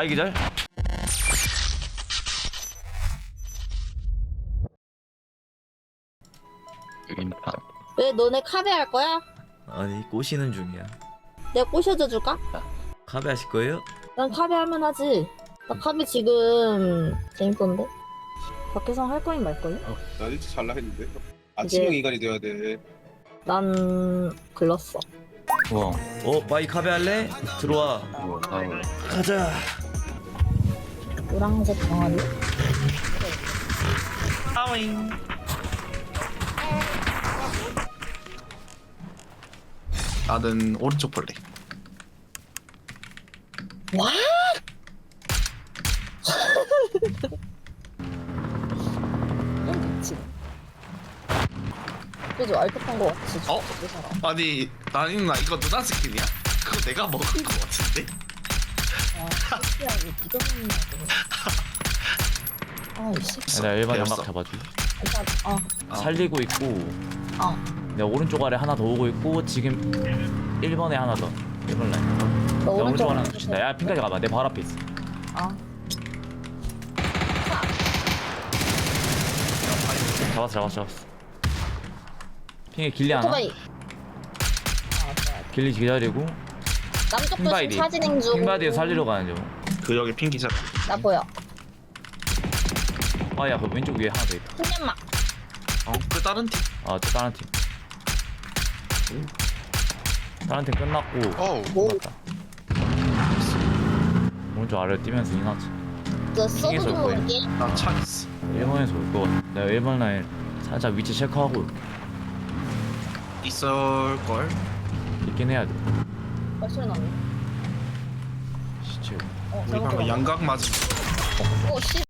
바이 기절 왜 너네 카베 할 거야? 아니 꼬시는 중이야 내가 꼬셔줘 줄까? 카베 하실 거예요? 난 카베 하면 하지. 나 카베 지금 재밌던데? 밖에서 할 거임 말 거임? 나 일찍 잘라 했는데 아침형 이제- 인간이 돼야 돼 난 글렀어. 우와 어 바이 카베 할래? 들어와 우와 가자 노란색 병아리. 아윙 나는 오른쪽 볼래. 와! 미치. 그죠 알뜰한 거 같지. 어? 아니 나는 나 이거 누나 스킨이야? 그거 내가 먹은 거 같은데? 아. 아, 이 새끼. 내가 일반. 연막 일단, 어, 어. 살리고 있고 어. 내가 오른쪽 아래 하나 더 오고 있고 지금 1번에 하나 더 1번 라인 너 내가 오른쪽 오른쪽 하나 붙인다 야 핑까지 가봐 내 바로 앞에 있어 아, 잡았어 잡았어 잡았어 핑에 길리 하나 오토바이. 아. 길리 기다리고 남쪽도 핑바이디 지금 사진행 중. 핑바디에 살리러 가는 중 그 여기 핑기자. 나 보여. 아야 그 왼쪽 위에 하나 더 있다 풍년막. 어 그 다른 팀. 아또 다른 팀 다른 팀 끝났고 어우 뭐? 맞다 오른쪽 아래로 뛰면서 이나치 그 서브 보여. 올게. 나차 있어. 1번에서 올것 같아 내가 1번 라인 살짝 위치 체크하고 올게. 있을 걸. 있긴 해야 돼 발소리 나네. 어, 우리 방금. 양각 맞은. 오, 씨.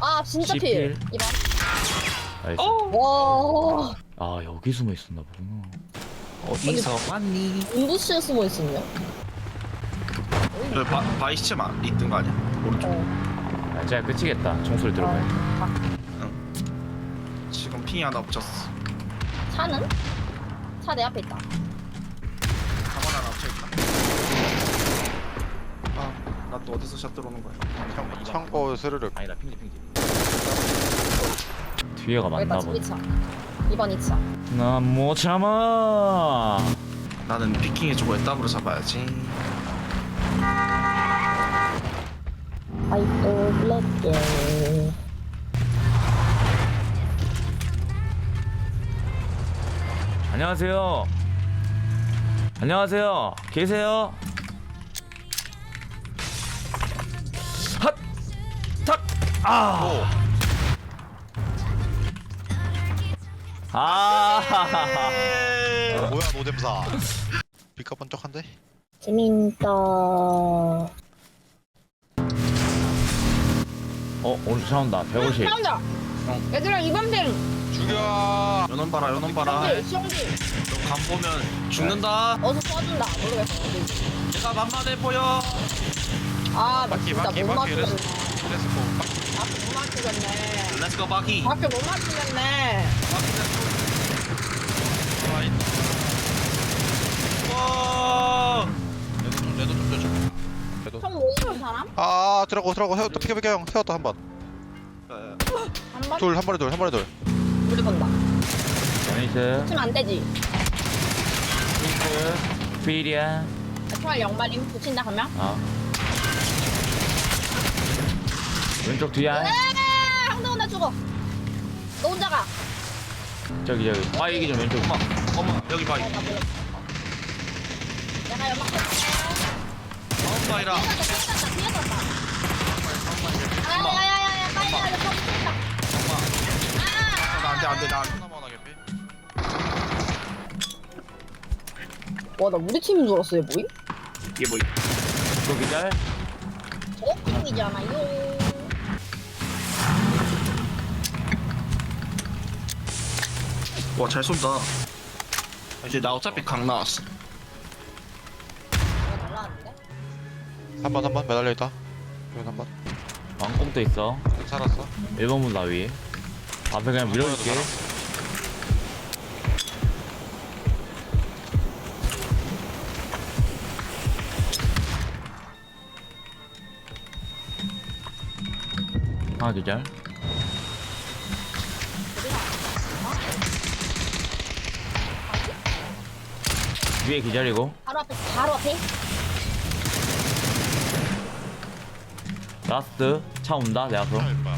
아, 진짜 필. 이번. 나이스 와, 아 여기 숨어 있었나 보구나 어디서 왔니? 인부시에 숨어 있었네. 저 바, 바이 시체만 있던 거 아니야? 오른쪽. 어. 아 진짜 끝이겠다 총소리 들어봐야 지금 핑이 하나 붙였어. 차는? 차 내 앞에 있다. 가만 하나 붙여 있다. 또 어디서 샷 들어오는 거야? 창, 창고 스르륵 아니다 핑지 핑지 뒤에가 여기다 맞나 보네 차. 이번 2차. 난 못 참아 나는 피킹해주고 애답으로 잡아야지. 아이또 블랙게. 안녕하세요 안녕하세요 계세요 핫! 아! 아! 뭐야 노잼사 비가 번쩍한데? 재밌다. 어 오늘 차 온다 150 나온다. 얘들아 이번 빙. 죽여 연원 봐라 연원 봐라. 시험지, 시험지. 너간 보면 죽는다. 어서 쏴준다. 모르겠어. 어디. 내가 만만해 보여. 아, 나 바퀴 진짜 바퀴 못 바퀴 맞추겠네. 레스포 바퀴 못 맞추겠네. 렛츠고. 바퀴 못 맞추겠네. 와. 레도 좀 레도 좀 줘줘 레도 총 모이는 사람? 아 들어가고 들어가고 세웠다 피켜 피켜 형 세웠다 한번둘 한 번? 한 번에 둘 한 번에 둘 우리 본다. 나이스 치면 안 되지. 필이야 총알 영발임 붙인다 그러면? 아 왼쪽 뒤야 에이, 항동은 나 죽어. 너 혼자 가. 저기 저기 바이기 좀 왼쪽 엄마 엄마 여기. 어, 나 몰라. 내가 연막 쳤다. 다음 바이라. 뒤에 떴다, 뒤에 떴다. 아야야야야, 빨리 가야 돼. 컴퓨터 있다. 아! 나 안돼 안돼 나. 하나만 와, 나 우리 팀인 줄 알았어, 얘 뭐임? 이게 뭐? 또 기절 저 팀이잖아요. 와 잘 쏜다. 이제 나 어차피 강 나왔어. 한번 한번 매달려 있다. 여기 3번. 왕꽁대 있어. 살았어. 1번 문 나위 앞에 그냥 밀어줄게. 하나 기절. 위에 기절이고. 바로 앞에 바로 앞에? 라스트 차 온다 내 앞으로 임마.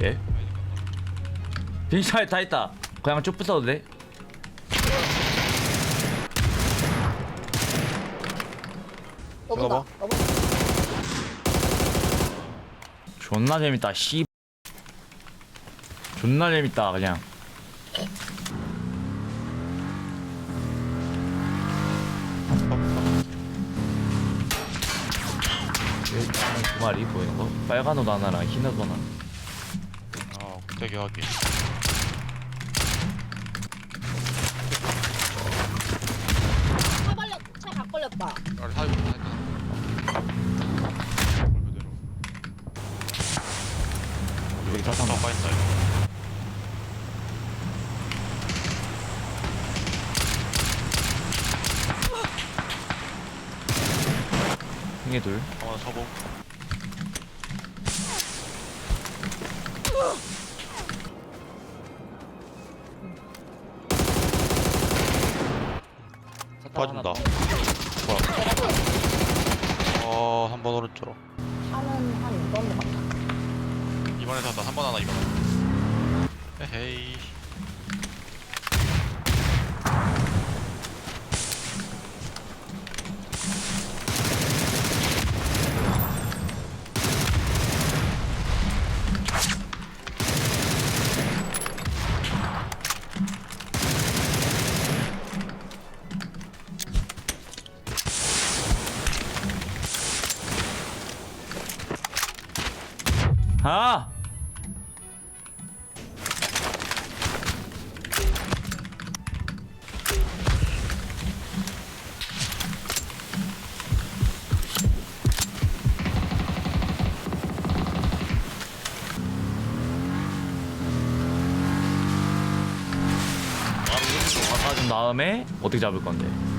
예? 빙차에 다 있다. 그냥 쭉 부숴도 돼. 넘어가 넘어가 존나 재밌다 씨. 존나 재밌다 그냥 두 마리 보이는 거 빨간 옷 하나랑 흰 옷 하나. 어 되게 하기 차 발렸 차각 걸렸다. 빨리 사고 여기 사상 다 빠졌다 이 거 흰개 둘. 어 서봉 봐준다. 뭐 아! 바꿔준 다음에 어떻게 잡을 건데?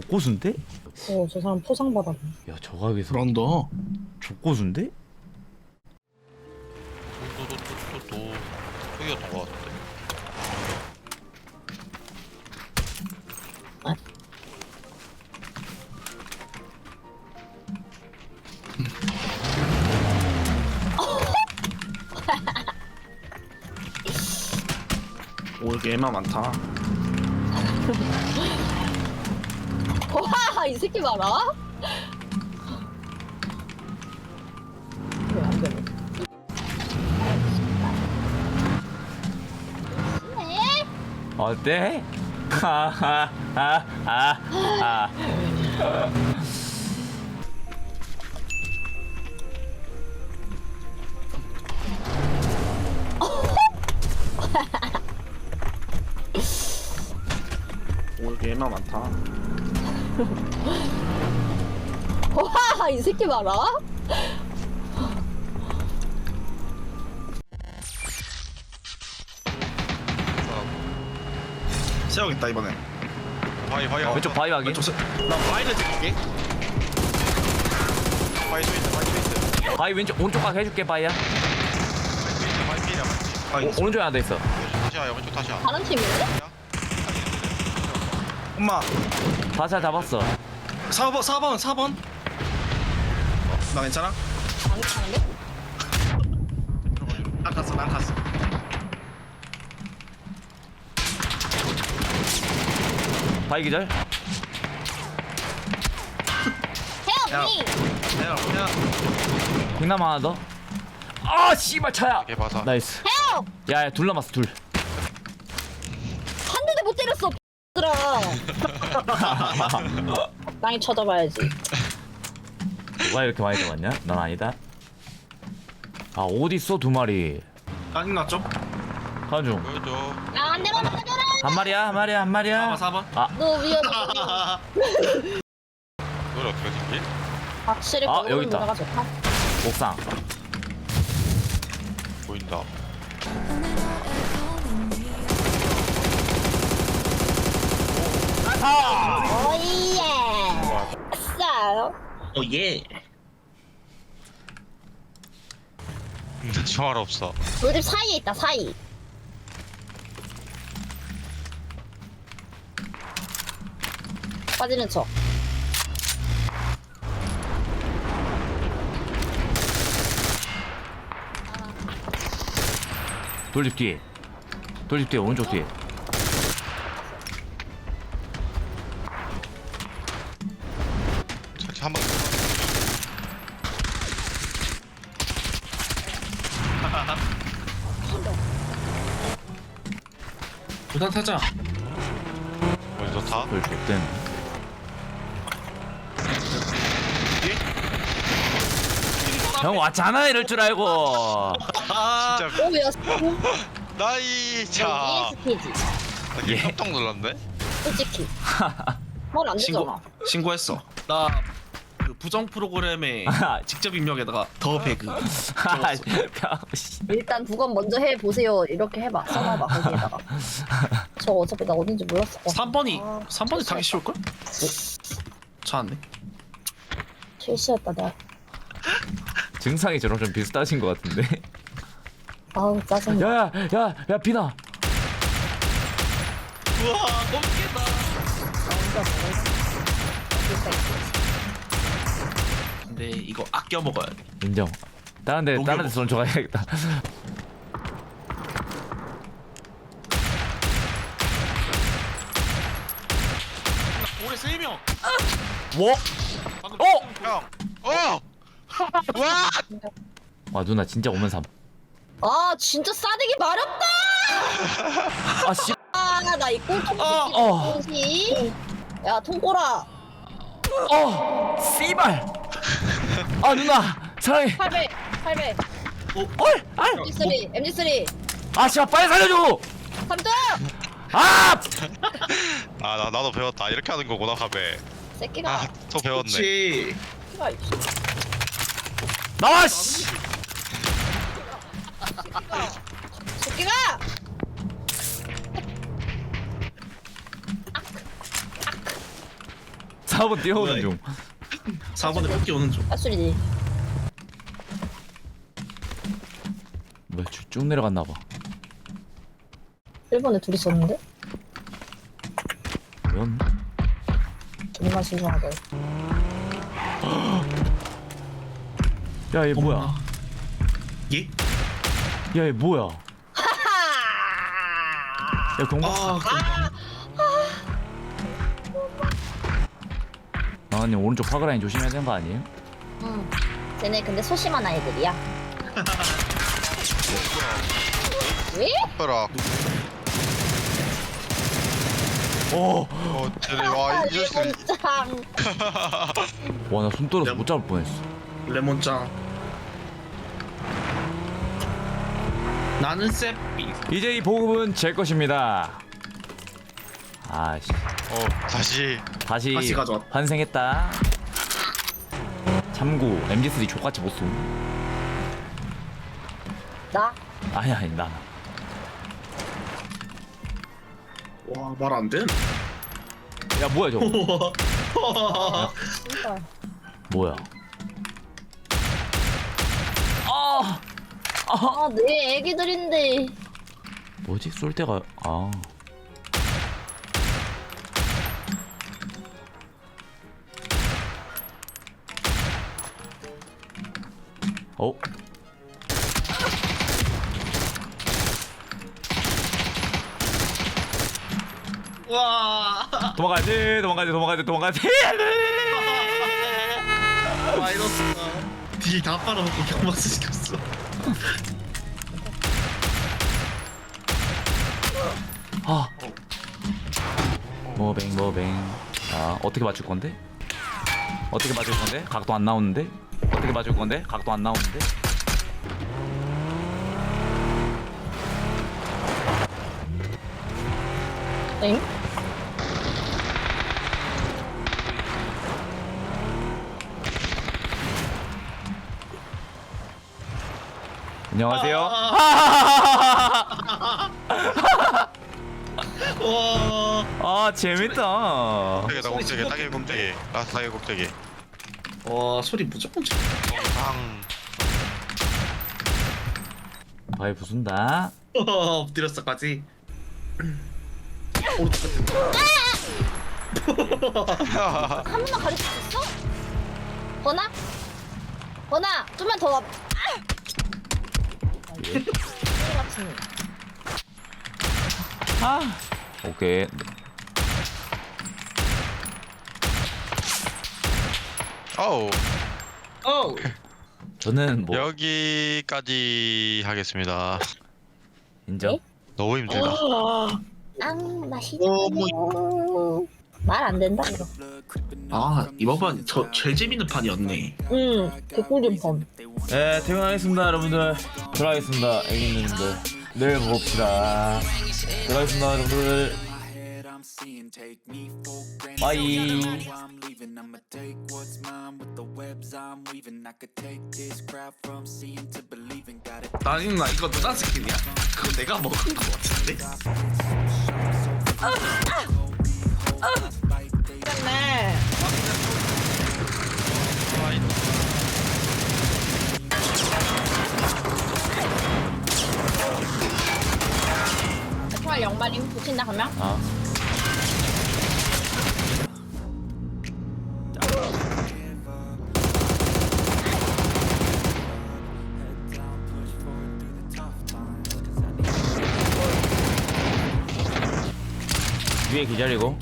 족고수인데? 어 저 사람 포상 받았네 야 저가 여기서 그런다 족고수인데? 또또또또또 여기였던 것 같은데 올 게임만 많다 와 이 새끼 봐라 왜안 되네 네? 어때? 하하하하 올 게임만 많다 와 이 새끼 봐라. 세우겠다 이번엔. 바위 바위 왼쪽 바위 확인. 왼쪽 세... 나 바이를 찍을게. 바위 스위트 바위 스위트 바위 왼쪽 오른쪽 각 해줄게 바위야. 바위 스위트 바위 피이야 바위 바이 오, 오른쪽에 하나 더 있어. 다시야 왼쪽 다시야 다른 팀인데? 엄마 다살 잡았어. 4번 4번 4번. 나 괜찮아? 안 괜찮은데? 난 갔어 난 갔어. 바위 기절? 야. 헤어 미 내가 그냥 빅남 하나 더? 아 씨발 차야. 이게 나이스. 헤어 야야 둘 남았어 둘. 한 대도 못 때렸어 들아 땅이 쳐져봐야지 누가 이렇게 많이 잡았냐? 난 아니다 아 어딨어 두 마리 짜증 났죠? 가중 보여줘 야한 대만 맞아줘라 한 마리야 한 마리야 한 마리야 4번 4번 너 위험해 노래 어떻게 생기? 확실히 아, 여기 있다. 문화가 좋다. 옥상 보인다. 어 예 근데 총알 없어. 우리 집 사이에 있다 사이. 빠지는 척. 돌집 뒤에 돌집 뒤에 오른쪽 뒤에 한 번. 부산 타자 먼저 타. 돌 줬든 형 왔잖아 이럴 줄 알고 진짜 오야. 나이 차. ESP지. 나 예. 깜짝 놀랐네. 솔직히. 뭘안 신고 되잖아. 신고했어 나그 부정 프로그램에 아. 직접 입력에다가 더 배그 아, 씨. 일단 두 건 먼저 해 보세요. 이렇게 해봐. 써놔봐 거기에다가. 저 어차피 나 어딘지 몰랐어. 3번이 아, 3번이 타기 쉬울걸? 차 안네 실수했다 내가. 증상이 저랑 좀 비슷하신 것 같은데 아우 짜증나. 야야 야야 비나 우와 깜짝 근데 이거 아껴 먹어야 돼 인정 다른 데 다른 데 손 줘가야겠다 올해 3명 뭐? 방금 어? 형. 어. 와. 와 누나 진짜 오면 삼 아 진짜 싸대기 마렵다. 아 씨 아나 이 꼴통 어, 어. 야 통꼬라. 어 씨발 아 누나. 사랑해. 800 800헐 아, MG3 MG3 아 씨발 빨리 살려줘. 3등! 아! 아, 나 나도 배웠다. 이렇게 하는 거구나, 카베. 새끼가. 아, 또 배웠네. 그렇지 씨발, 나와 씨. 새끼가! 4번 뛰어오는 중 4번에 뽑기 오는 중. 아,소리지. 뭐야 쭉, 쭉 내려갔나 봐. 1번에 둘이 있었는데? 면? 존나 신중하게 야얘 뭐야? 예? 야 얘? 뭐야? 하하! 야 경박 아 나은님 오른쪽 파그라인 조심해야 되는 거 아니에요? 응 쟤네 근데 소심한 아이들이야 왜? 벼락. 오! 어, 쟤네 와, 이 자식들. 일본짱 와 나 손 떨어서 못 잡을 뻔했어 레몬짱 나는 쎄삐 이제 이 보급은 제 것입니다 아씨. 어, 다시. 다시 다시 가져왔다. 환생했다. 참고 MG3 족같이 못쏘 나? 아니 아니 나. 와 말 안돼 야 뭐야 저거? 신발 뭐야? 아! 아 내 애기들인데. 뭐지? 쏠 때가 아 어? 와 도망가야지 도망가야지 도망가야지 도망가야지 마이너스가 딜다 빨아먹고 경박스 시켰어 아 모뱅 모뱅 아 어떻게 맞출 건데? 어떻게 맞출 건데? 각도 안 나오는데? 어떻게 맞을 건데? 각도 안 나오는데? 엥? 안녕하세요. 와. 아 재밌다. 곰태기, 나 곰태기, 따개 곰태기. 아, 따개 곰태기. 와 소리 무조건 쳐. 방 바위 부순다. 엎드렸어까지. 오른쪽 같은. 한 번만 가르칠 수 있어? 건아? 건아 좀만 더 와봐 아! 예. 같은 아 오케이. 어우 어. 저는 뭐 여기까지 하겠습니다 인정. 네? 너무 힘들다 앙 어, 말안 된다 이거 아 이번 판 저 제일 재밌는 판이었네. 응 개꿀잼 펌 네 퇴근하겠습니다 여러분들. 들어가겠습니다 애기님들. 내일 봅시다. 들어가겠습니다 여러분들. Bye. So I'm leaving. I'ma take what's mine with the webs I'm weaving. I could take this crowd from seeing to believing. Got it. 나는 나 이거 누나 스킨이야? 그거 내가 먹은 거 같은데? 네 총알 영발임 붙인다 그러면? 아. 기다리고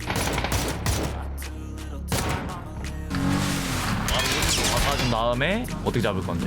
바꿔준 다음에 어떻게 잡을 건데?